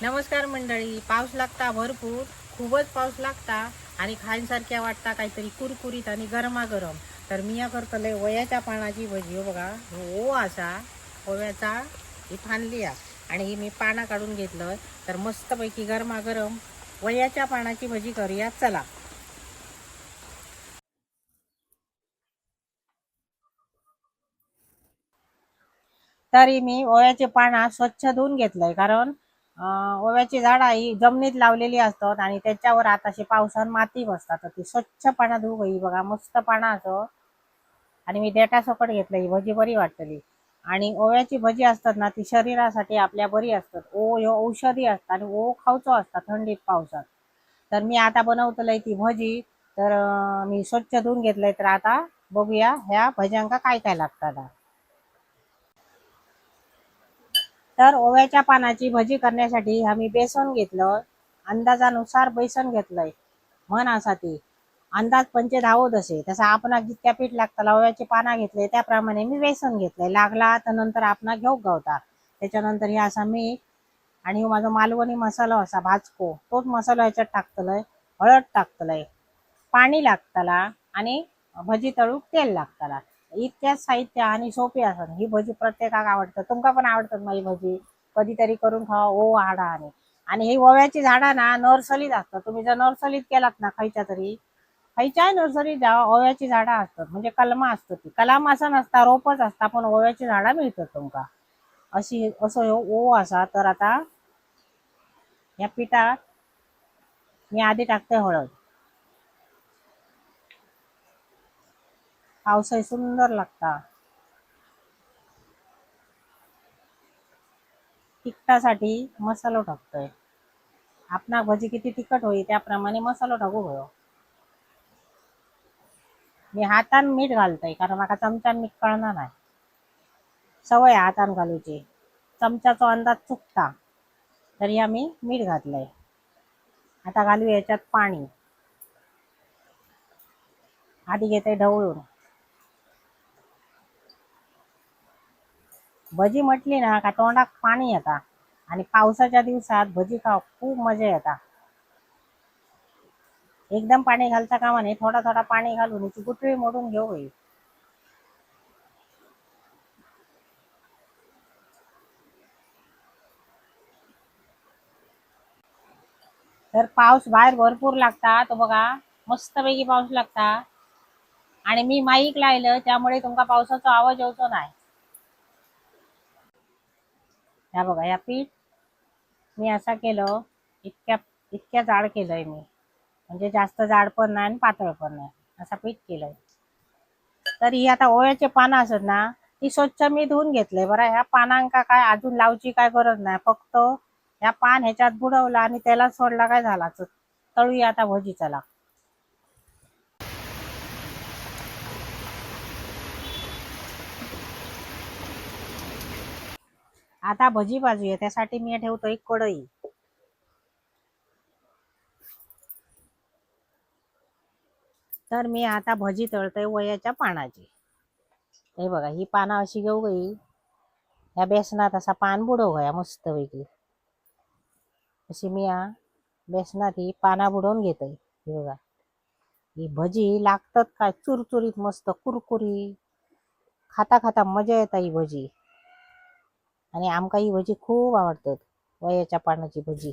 नमस्कार मंडळी पाऊस लागता भरपूर खूपच पाऊस लागता आणि खाण्यासारख्या वाटता काहीतरी कुरकुरीत आणि गरमागरम. तर मी या करतले वयाच्या पानाची भजी. हो बघा ओ असा ओव्याचा ही फानली आणि ही मी पाना काढून घेतलं तर मस्तपैकी गरमागरम वयाच्या पानाची भजी करूया चला. तरी मी ओव्याचे पाना स्वच्छ धुवून घेतलंय कारण ओव्याची झाड ही जमिनीत लावलेली असतात आणि त्याच्यावर आताशी पावसान माती बसतात. तर ती स्वच्छ पाना धुऊ ही बघा मस्त पाना असं. आणि मी देटा सकट घेतलं ही भजी बरी वाटतली आणि ओव्याची भजी असतात ना ती शरीरासाठी आपल्या बरी असतात. ओ ह्यो औषधी असतात आणि ओ खावचो असतात थंडीत पावसात. तर मी आता बनवतलंय ती भजी. तर मी स्वच्छ धुवून घेतलंय. तर आता बघूया ह्या भज्यांका काय काय लागतात. तर ओव्याच्या पानाची भजी करण्यासाठी आम्ही बेसन घेतलं अंदाजानुसार बेसन घेतलंय. म्हण असा ती अंदाज पंचे धावत असे. तसं आपण जितक्या पीठ लागतं ओव्याची पाना घेतले त्याप्रमाणे मी बेसन घेतलंय. लागला तर नंतर आपण घेऊ गावता त्याच्यानंतर हे असा मीठ आणि माझा मालवणी मसाला असा भाजको तोच मसाला ह्याच्यात टाकतलंय हळद टाकतलंय. पाणी लागतला आणि भजी तळूक तेल लागतला. इतक्याच साहित्य आणि सोपी असत ही भजी प्रत्येकाक आवडतं. तुमका पण आवडतात माझी भजी. कधीतरी करून खावा. ओ हाडा आणि. आणि ही ओव्याची झाडा ना नर्सरीत असतात. तुम्ही जर नर्सरीत केलात ना खायच्या तरी खायच्याही नर्सरीत जा ओव्याची झाडा असतात. म्हणजे कलमा असतात ती. कलम असं नसता रोपच असता पण ओव्याची झाडा मिळतात तुमका. अशी असं हो ओ असा. तर आता या पिठात मी आधी टाकते हळद. पावसाळी सुंदर लागता. तिखटासाठी मसालो टाकतोय. आपणा भजी किती तिखट होई त्याप्रमाणे मसालो टाकू गयो मी हातान मीठ घालतोय कारण माका चमच्यान मीठ कळणार नाही सवय हातान घालूची. चमच्याचो अंदाज चुकता. तरी आम्ही मीठ घातलंय. आता घालू याच्यात पाणी. आधी घेते ढवळून. भजी म्हटली ना का तोंडात पाणी येता. आणि पावसाच्या दिवसात भजी खाव खूप मजा येता. एकदम पाणी घालता कामा नाही थोडा थोडा पाणी घालून ती गुटळी मोडून घेऊ होई तर पाऊस बाहेर भरपूर लागता तो बघा मस्तपैकी पाऊस लागता. आणि मी माईक लायलं त्यामुळे तुमका पावसाचा आवाज येतो नाही ह्या बघा या पीठ मी असा केलं इतक्या इतक्या जाड केलंय मी. म्हणजे जास्त जाड पण नाही आणि पातळ पण नाही. असा पीठ केलंय. तर ही आता ओव्याचे पानं असत ना ती स्वच्छ मी धुवून घेतलंय. बरं ह्या पानांका काय अजून लावची काय गरज नाही. फक्त ह्या पान ह्याच्यात बुडवला आणि त्याला सोडला काय झाला? तर तळूया आता भजी चला आता भजी भाजूया त्यासाठी मी ठेवतो एक कढई. तर मी आता भजी तळतोय वयाच्या पानाची. हे बघा ही पानं अशी घेऊ गई ह्या बेसनात असा पान बुडव गया मस्तपैकी अशी मी या बेसनात ही पाना बुडवून घेतोय. हे बघा. ही भजी लागतात काय? चुरचुरीत मस्त कुरकुरी खाता खाता मजा येता ही भजी. आणि आमका ही भजी खूप आवडतात. वयाच्या पानाची भजी.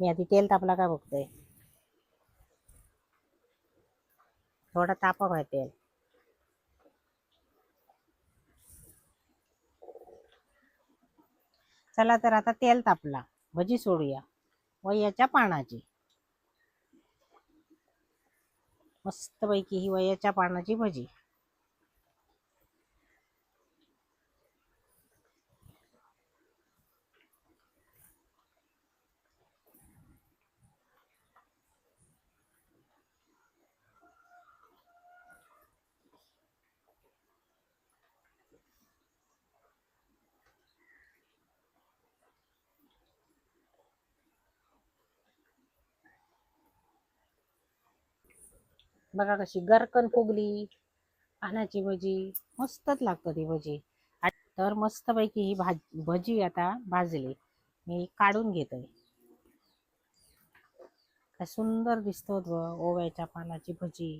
मी आधी तेल तापला काय बघतोय? थोडा तापा आहे तेल. चला तर आता तेल तापला. भजी सोडूया. वयाच्या पानाची. मस्तपैकी ही वयाच्या पानाची भजी. बघा कशी गरकन फुगली. पानाची भजी मस्तच लागतं ती भजी. तर मस्तपैकी ही भाज भजी आता भाजली. मी काढून घेतोय काय सुंदर दिसतो हो ओव्याच्या पानाची भजी.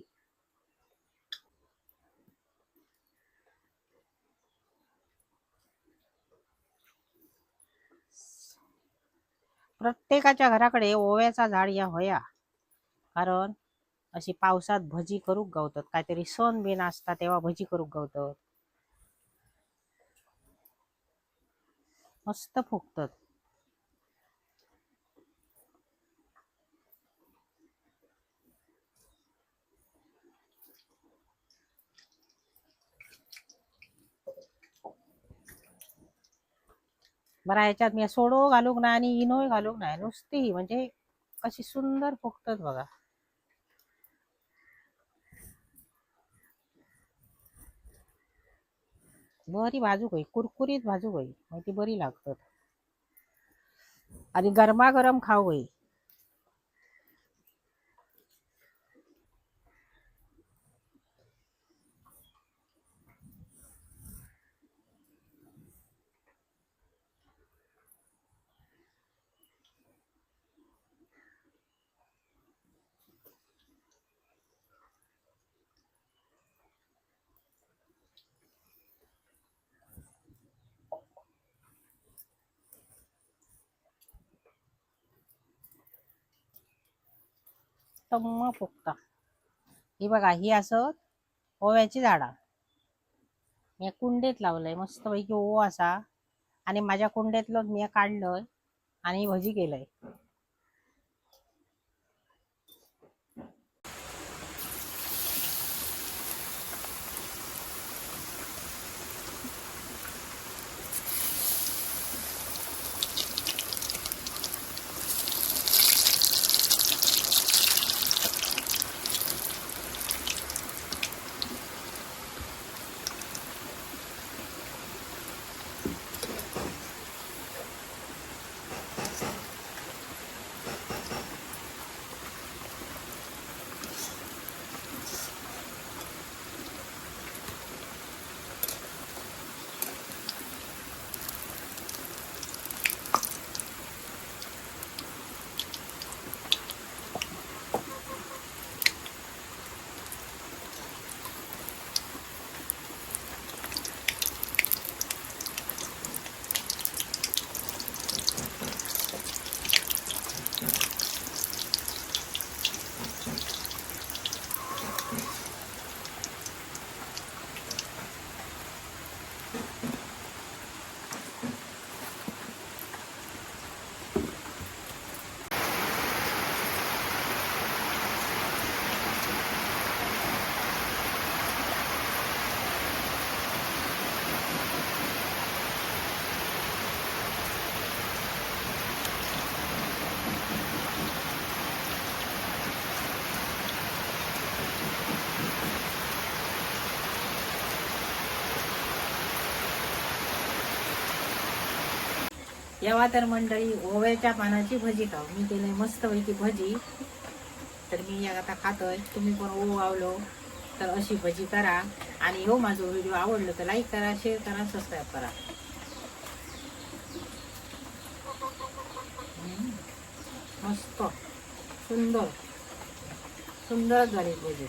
प्रत्येकाच्या घराकडे ओव्याचा झाड या होया. कारण अशी पावसात भजी करूक गावतात. काहीतरी सण बिन असता तेव्हा भजी करूक गावतात. मस्त फुगतात. बरं ह्याच्यात मी सोडो घालूक ना आणि इनोय घालूक नाही नुसती म्हणजे कशी सुंदर फुगतात बघा. बरी भाजूक होई कुरकुरीत भाजूक होई मग ती बरी लागतात. आणि गरमागरम खाऊ होई टम्म फुगता ही बघा ही असं ओव्याची झाडा. मी कुंडेत लावलंय मस्त पैकी ओव असा. आणि माझ्या कुंडेतलं मी काढलंय आणि भजी केलंय. जेव्हा तर मंडळी ओव्याच्या पानाची भजी खाऊ. मी केलंय मस्त पैकी भजी. तर मी आता खातोय. तुम्ही पण ओव आवलो तर अशी भजी करा. आणि हो माझं व्हिडिओ आवडलं तर लाईक करा शेअर करा सबस्क्राईब करा. मस्त. सुंदर. सुंदर झाली भजी.